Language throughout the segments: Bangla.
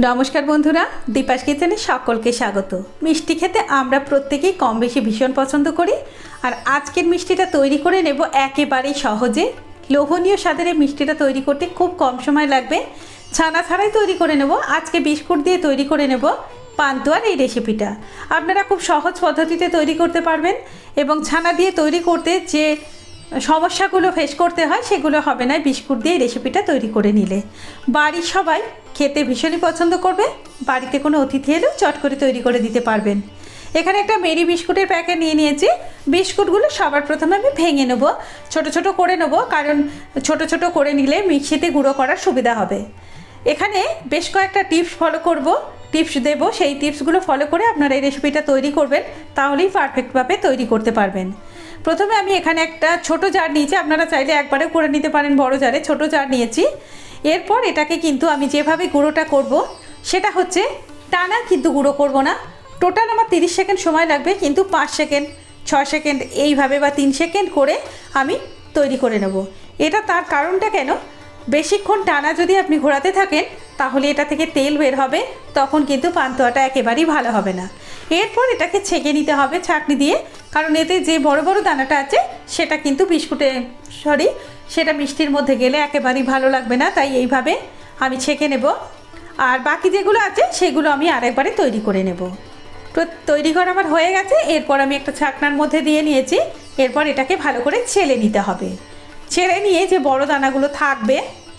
নমস্কার বন্ধুরা, দীপাস কিচেনে সকলকে স্বাগত। মিষ্টি খেতে আমরা প্রত্যেকেই কম বেশি ভীষণ পছন্দ করি, আর আজকের মিষ্টিটা তৈরি করে নেব একেবারেই সহজে। লোভনীয় স্বাদের এই মিষ্টিটা তৈরি করতে খুব কম সময় লাগবে। ছানা ছাড়াই তৈরি করে নেব, আজকে বিস্কুট দিয়ে তৈরি করে নেব পান্তুয়ার এই রেসিপিটা। আপনারা খুব সহজ পদ্ধতিতে তৈরি করতে পারবেন, এবং ছানা দিয়ে তৈরি করতে যে সমস্যাগুলো ফেস করতে হয়, সেগুলো হবে না। বিস্কুট দিয়ে রেসিপিটা তৈরি করে নিলে। বাড়ির সবাই খেতে ভীষণই পছন্দ করবে। বাড়িতে কোনো অতিথি এলেও চট করে তৈরি করে দিতে পারবেন। এখানে একটা মেরি বিস্কুটের প্যাকেট নিয়ে নিয়েছি। বিস্কুটগুলো সবার প্রথমে আমি ভেঙে নেব। ছোট ছোট করে নেব, কারণ ছোট ছোট করে নিলে মিক্সিতে গুঁড়ো করার সুবিধা হবে। এখানে বেশ কয়েকটা টিপস ফলো করব। টিপস দেব। সেই টিপসগুলো ফলো করে আপনারা এই রেসিপিটা তৈরি করবেন, তাহলেই পারফেক্টভাবে তৈরি করতে পারবেন। প্রথমে আমি এখানে একটা ছোট জার নিয়েছি, আপনারা চাইলে একবারে করে নিতে পারেন বড় জারে, ছোট জার নিয়েছি। এরপর এটাকে কিন্তু আমি যেভাবে গুঁড়োটা করব, সেটা হচ্ছে টানা কিন্তু গুঁড়ো করব না। টোটাল আমার তিরিশ সেকেন্ড সময় লাগবে, কিন্তু পাঁচ সেকেন্ড, ছয় সেকেন্ড, এইভাবে বা তিন সেকেন্ড করে আমি তৈরি করে নেব। এটা তার কারণটা কেন? বেশিক্ষণ টানা যদি আপনি ঘোরাতে থাকেন, তাহলে এটা থেকে তেল বের হবে, তখন কিন্তু পান্তুয়াটা একেবারেই ভালো হবে না। এরপর এটাকে ছেঁকে নিতে হবে ছাঁকনি দিয়ে কারণ এতে যে বড় বড় দানাটা আছে, সেটা কিন্তু বিস্কুটে সরি সেটা মিষ্টির মধ্যে গেলে একেবারেই ভালো লাগবে না, তাই এইভাবে আমি ছেঁকে নেব। আর বাকি যেগুলো আছে, সেগুলো আমি আরেকবারে তৈরি করে নেব। তো তৈরি করা আমার হয়ে গেছে, এরপর আমি একটা ছাকনার মধ্যে দিয়ে নিয়েছি, এরপর এটাকে ভালো করে ছেলে নিতে হবে। ছেড়ে নিয়ে যে বড় দানাগুলো থাকবে,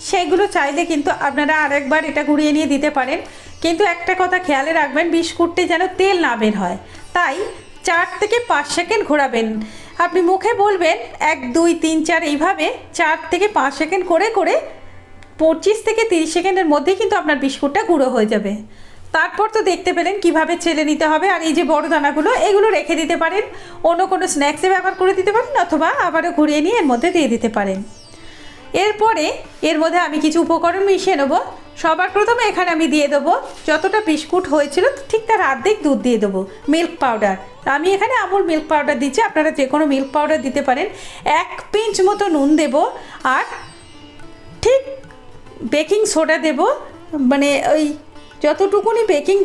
সেগুলো চাইলে কিন্তু আপনারা আরেকবার এটা ঘুরিয়ে নিয়ে দিতে পারেন। কিন্তু একটা কথা খেয়ালে রাখবেন, বিস্কুটটি যেন তেল না বের হয়। তাই চার থেকে পাঁচ সেকেন্ড ঘোরাবেন। আপনি মুখে বলবেন, এক, দুই, তিন, চার, এইভাবে চার থেকে পাঁচ সেকেন্ড করে করে পঁচিশ থেকে তিরিশ সেকেন্ডের মধ্যেই কিন্তু আপনার বিস্কুটটা গুঁড়ো হয়ে যাবে। তারপর তো দেখতে পেলেন কীভাবে ছেলে নিতে হবে, আর এই যে বড় দানাগুলো, এগুলো রেখে দিতে পারেন। অন্য কোনো স্ন্যাক্সে ব্যবহার করে দিতে পারেন, অথবা আবারও ঘুরিয়ে নিয়ে এর মধ্যে দিয়ে দিতে পারেন। এরপরে, এর মধ্যে আমি কিছু উপকরণ মিশিয়ে নেব। সবার প্রথমে এখানে আমি দিয়ে দেবো যতটা বিস্কুট হয়েছিল, ঠিক তার অর্ধেক দুধ দিয়ে দেবো মিল্ক পাউডার আমি এখানে আমুল মিল্ক পাউডার দিচ্ছি, আপনারা যে কোনো মিল্ক পাউডার দিতে পারেন। এক পিঞ্চ মতো নুন দেবো, আর ঠিক বেকিং সোডা দেব মানে ওই যতটুকুনি বেকিং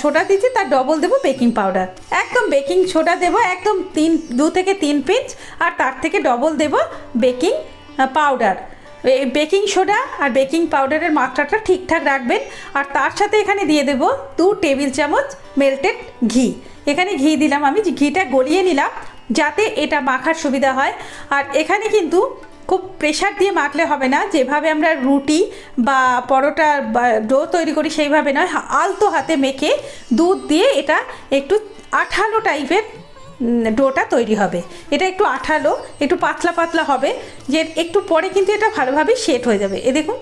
সোডা দিচ্ছি, তার ডবল দেবো বেকিং পাউডার একদম বেকিং সোডা দেবো, একদম তিন, দু থেকে তিন পিঞ্চ, আর তার থেকে ডবল দেবো বেকিং পাউডার বেকিং সোডা আর বেকিং পাউডারের মাত্রাটা ঠিকঠাক রাখবেন। আর তার সাথে এখানে দিয়ে দেব দু টেবিল চামচ মেল্টেড ঘি। এখানে ঘি দিলাম আমি ঘিটা গলিয়ে নিলাম, যাতে এটা মাখার সুবিধা হয়। আর এখানে কিন্তু খুব প্রেশার দিয়ে মাখলে হবে না, যেভাবে আমরা রুটি বা পরোটা বা ডো তৈরি করি সেইভাবে নয়, আলতো হাতে মেখে দুধ দিয়ে এটা একটু আঠালো টাইপের ডোটা তৈরি হবে। এটা একটু আঠালো, একটু পাতলা পাতলা হবে। যে একটু পরে কিন্তু এটা ভালোভাবে সেট হয়ে যাবে। এ দেখুন,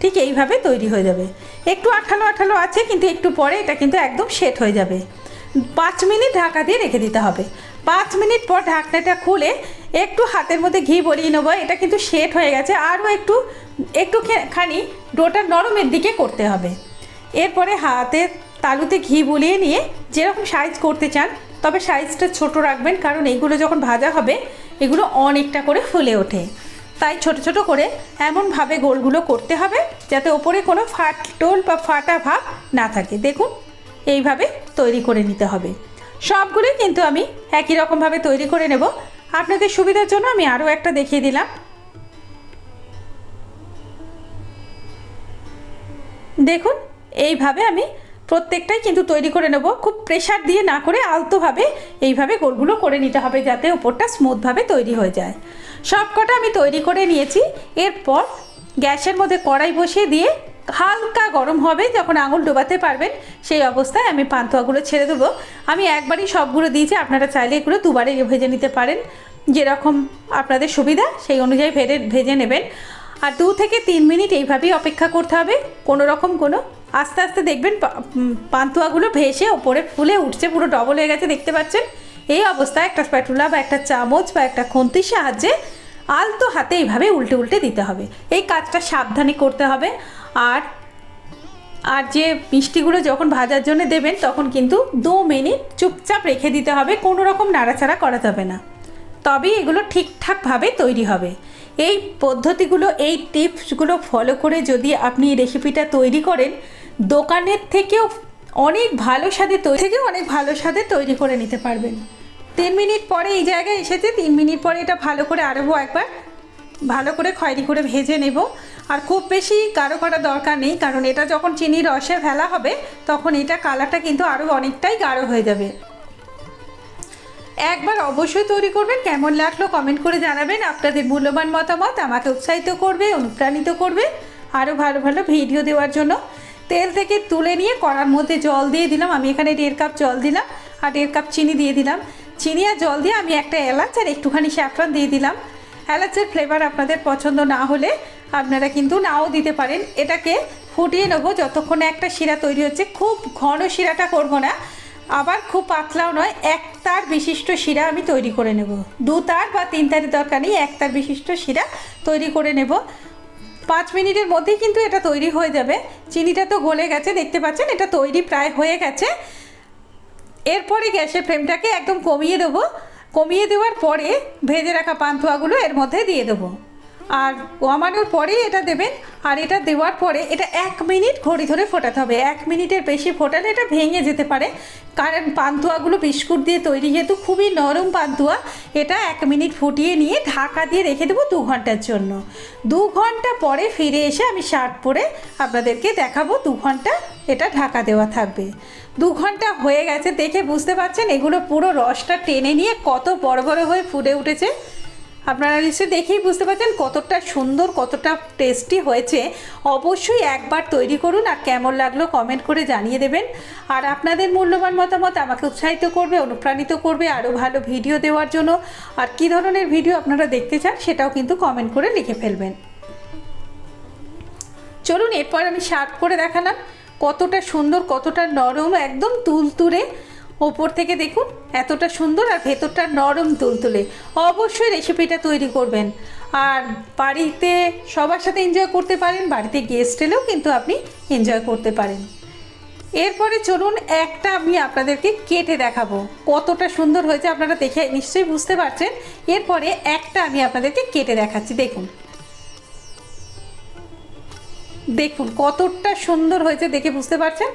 ঠিক এইভাবে তৈরি হয়ে যাবে। একটু আঠালো আঠালো আছে, কিন্তু একটু পরে এটা কিন্তু একদম সেট হয়ে যাবে। পাঁচ মিনিট ঢাকা দিয়ে রেখে দিতে হবে। পাঁচ মিনিট পর ঢাকনাটা খুলে একটু হাতের মধ্যে ঘি বলিয়ে নেব। এটা কিন্তু সেট হয়ে গেছে। আরও একটু একটু খানি ডোটা নরমের দিকে করতে হবে। এরপরে হাতে তালুতে ঘি বুলিয়ে নিয়ে যেরকম সাইজ করতে চান তবে সাইজটা ছোট রাখবেন, কারণ এইগুলো যখন ভাজা হবে, এগুলো অনেকটা করে ফুলে ওঠে। তাই ছোট ছোট করে এমনভাবে গোলগুলো করতে হবে, যাতে ওপরে কোনো ফাটটোল বা ফাটা ভাব না থাকে। দেখুন, এইভাবে তৈরি করে নিতে হবে। সবগুলোই কিন্তু আমি একই রকমভাবে তৈরি করে নেব। আপনাদের সুবিধার জন্য আমি আরও একটা দেখিয়ে দিলাম। দেখুন, এইভাবে আমি প্রত্যেকটাই কিন্তু তৈরি করে নেব। খুব প্রেশার দিয়ে না করে আলতোভাবে এইভাবে গোলগুলো করে নিতে হবে যাতে ওপরটা স্মুথভাবে তৈরি হয়ে যায়। সব কটা আমি তৈরি করে নিয়েছি। এরপর গ্যাসের মধ্যে কড়াই বসিয়ে দিয়ে হালকা গরম হবে, যখন আঙুল ডোবাতে পারবেন, সেই অবস্থায় আমি পান্তুয়াগুলো ছেড়ে দেবো। আমি একবারই সবগুলো দিয়েছি, আপনারা চাইলে এগুলো দুবারে ভেজে নিতে পারেন। যেরকম আপনাদের সুবিধা, সেই অনুযায়ী ভেজে ভেজে নেবেন। আর দু থেকে তিন মিনিট এইভাবেই অপেক্ষা করতে হবে, কোনো রকম কোনো আস্তে আস্তে দেখবেন পান্তুয়াগুলো ভেসে ওপরে ফুলে উঠছে, পুরো ডবল হয়ে গেছে, দেখতে পাচ্ছেন? এই অবস্থায় একটা স্প্যাটুলা বা একটা চামচ বা একটা খুন্তির সাহায্যে আলতো হাতে এইভাবে উল্টে উল্টে দিতে হবে। এই কাজটা সাবধানে করতে হবে। আর আর যে মিষ্টিগুলো যখন ভাজার জন্য দেবেন, তখন কিন্তু দু মিনিট চুপচাপ রেখে দিতে হবে, কোনো রকম নাড়াচাড়া করা যাবে না। তবেই এগুলো ঠিকঠাকভাবে তৈরি হবে। এই পদ্ধতিগুলো, এই টিপসগুলো ফলো করে যদি আপনি রেসিপিটা তৈরি করেন, দোকানের থেকেও অনেক ভালো স্বাদে তৈরি থেকেও অনেক ভালো স্বাদে তৈরি করে নিতে পারবেন। তিন মিনিট পরে এই জায়গায় এসেছে, তিন মিনিট পরে এটা ভালো করে আরবো একবার, ভালো করে খয়েরি করে ভেজে নেব। আর খুব বেশি গাঢ় করার দরকার নেই, কারণ এটা যখন চিনির রসে ফেলা হবে, তখন এটা কালারটা কিন্তু আরও অনেকটাই গাঢ় হয়ে যাবে। একবার অবশ্যই তৈরি করবেন, কেমন লাগল কমেন্ট করে জানাবেন। আপনাদের মূল্যবান মতামত আমাকে উৎসাহিত করবে, অনুপ্রাণিত করবে। আরও ভালো ভালো ভিডিও দেওয়ার জন্য। তেল থেকে তুলে নিয়ে কড়ার মধ্যে জল দিয়ে দিলাম। আমি এখানে দেড় কাপ জল দিলাম আর দেড় কাপ চিনি দিয়ে দিলাম। চিনি আর জল দিয়ে আমি একটা এলাচ আর একটুখানি স্যাফরন দিয়ে দিলাম। এলাচের ফ্লেভার আপনাদের পছন্দ না হলে আপনারা কিন্তু নাও দিতে পারেন। এটাকে ফুটিয়ে নেব। যতক্ষণে একটা শিরা তৈরি হচ্ছে, খুব ঘন শিরাটা করব না। আবার খুব পাতলাও নয় এক তার বিশিষ্ট শিরা আমি তৈরি করে নেব। দু তার বা তিন তারের দরকার নেই এক তার বিশিষ্ট শিরা তৈরি করে নেব। পাঁচ মিনিটের মধ্যেই কিন্তু এটা তৈরি হয়ে যাবে। চিনিটা তো গলে গেছে, দেখতে পাচ্ছেন? এটা তৈরি প্রায় হয়ে গেছে। এরপরে গ্যাসের ফ্লেমটাকে একদম কমিয়ে দেবো। কমিয়ে দেওয়ার পরে ভেজে রাখা পান্তুয়াগুলো এর মধ্যে দিয়ে দেবো। আর কমানোর পরেই এটা দেবেন, আর এটা দেওয়ার পরে এটা এক মিনিট ঘড়ি ধরে ফোটাতে হবে। এক মিনিটের বেশি ফোটালে এটা ভেঙে যেতে পারে। কারণ পান্তুয়াগুলো বিস্কুট দিয়ে তৈরি যেহেতু খুবই নরম পান্তুয়া, এটা এক মিনিট ফুটিয়ে নিয়ে ঢাকা দিয়ে রেখে দেবো দু ঘণ্টার জন্য। দু ঘণ্টা পরে ফিরে এসে আমি শার্ট পরে আপনাদেরকে দেখাবো দু ঘণ্টা এটা ঢাকা দেওয়া থাকবে। দু ঘণ্টা হয়ে গেছে দেখে বুঝতে পারছেন, এগুলো পুরো রসটা টেনে নিয়ে কত বড় বড় হয়ে ফুটে উঠেছে। আপনারা নিশ্চয়ই দেখেই বুঝতে পারছেন কতটা সুন্দর, কতটা টেস্টি হয়েছে। অবশ্যই একবার তৈরি করুন আর কেমন লাগল কমেন্ট করে জানিয়ে দেবেন। আর আপনাদের মূল্যবান মতামত আমাকে উৎসাহিত করবে, অনুপ্রাণিত করবে আরও ভালো ভিডিও দেওয়ার জন্য। আর কী ধরনের ভিডিও আপনারা দেখতে চান সেটাও কিন্তু কমেন্ট করে লিখে ফেলবেন। চলুন এরপর আমি শার্প করে দেখালাম। কতটা সুন্দর, কতটা নরম, একদম তুলতুলে। ওপর থেকে দেখুন, এতটা সুন্দর আর ভেতরটা নরম তুলতুলে। অবশ্যই রেসিপিটা তৈরি করবেন। আর বাড়িতে সবার সাথে এনজয় করতে পারেন, বাড়িতে গেস্ট এলেও কিন্তু আপনি এনজয় করতে পারেন। এরপরে চলুন, একটা আমি আপনাদেরকে কেটে দেখাবো। কতটা সুন্দর হয়েছে আপনারা দেখে নিশ্চয়ই বুঝতে পারছেন। এরপরে একটা আমি আপনাদেরকে কেটে দেখাচ্ছি, দেখুন। দেখুন, কতটা সুন্দর হয়েছে দেখে বুঝতে পারছেন?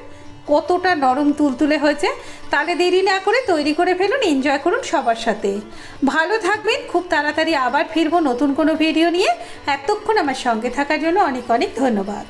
কতটা নরম তুলতুলে হয়েছে তাহলে দেরি না করে তৈরি করে ফেলুন এনজয় করুন সবার সাথে। ভালো থাকবেন, খুব তাড়াতাড়ি আবার ফিরবো নতুন কোনো ভিডিও নিয়ে। এতক্ষণ আমার সঙ্গে থাকার জন্য অনেক অনেক ধন্যবাদ।